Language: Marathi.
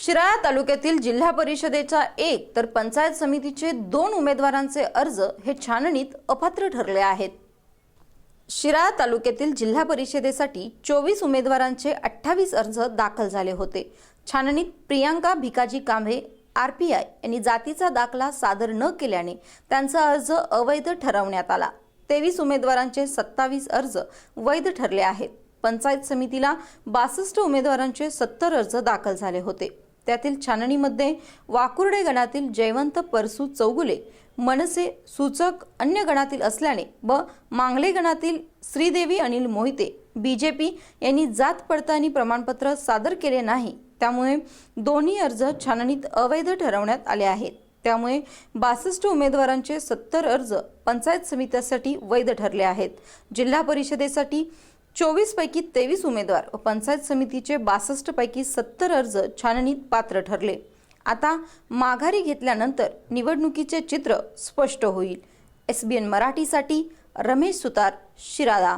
शिराळा तालुक्यातील जिल्हा परिषदेचा एक तर पंचायत समितीचे दोन उमेदवारांचे अर्ज हे छाननीत अपात्र ठरले आहेत. शिराळा तालुक्यातील जिल्हा परिषदेसाठी चोवीस उमेदवारांचे अठ्ठावीस अर्ज दाखल झाले होते. छाननीत प्रियांका भिकाजी कांबळे आय यांनी जातीचा दाखला सादर न केल्याने त्यांचा अर्ज अवैध ठरवण्यात आला. तेवीस उमेदवारांचे सत्तावीस अर्ज वैध ठरले आहेत. पंचायत समितीला बासष्ट उमेदवारांचे सत्तर अर्ज दाखल झाले होते. त्यातील छाननीमध्ये वाकुर्डे गणातील जयवंत परसू चौगुले मनसे सूचक अन्य गणातील असल्याने व मांगले गणातील Sridevi Anil Mohite B J P यांनी जात पडताळणी प्रमाणपत्र सादर केले नाही. त्यामुळे दोन्ही अर्ज छाननीत अवैध ठरवण्यात आले आहेत. त्यामुळे बासष्ट उमेदवारांचे सत्तर अर्ज पंचायत समित्यासाठी वैध ठरले आहेत. जिल्हा परिषदेसाठी चोवीस पैकी तेवीस उमेदवार व पंचायत समितीचे बासष्ट पैकी सत्तर अर्ज छाननीत पात्र ठरले. आता माघारी घेतल्यानंतर निवडणुकीचे चित्र स्पष्ट होईल. एस बी एन मराठीसाठी रमेश सुतार शिरादा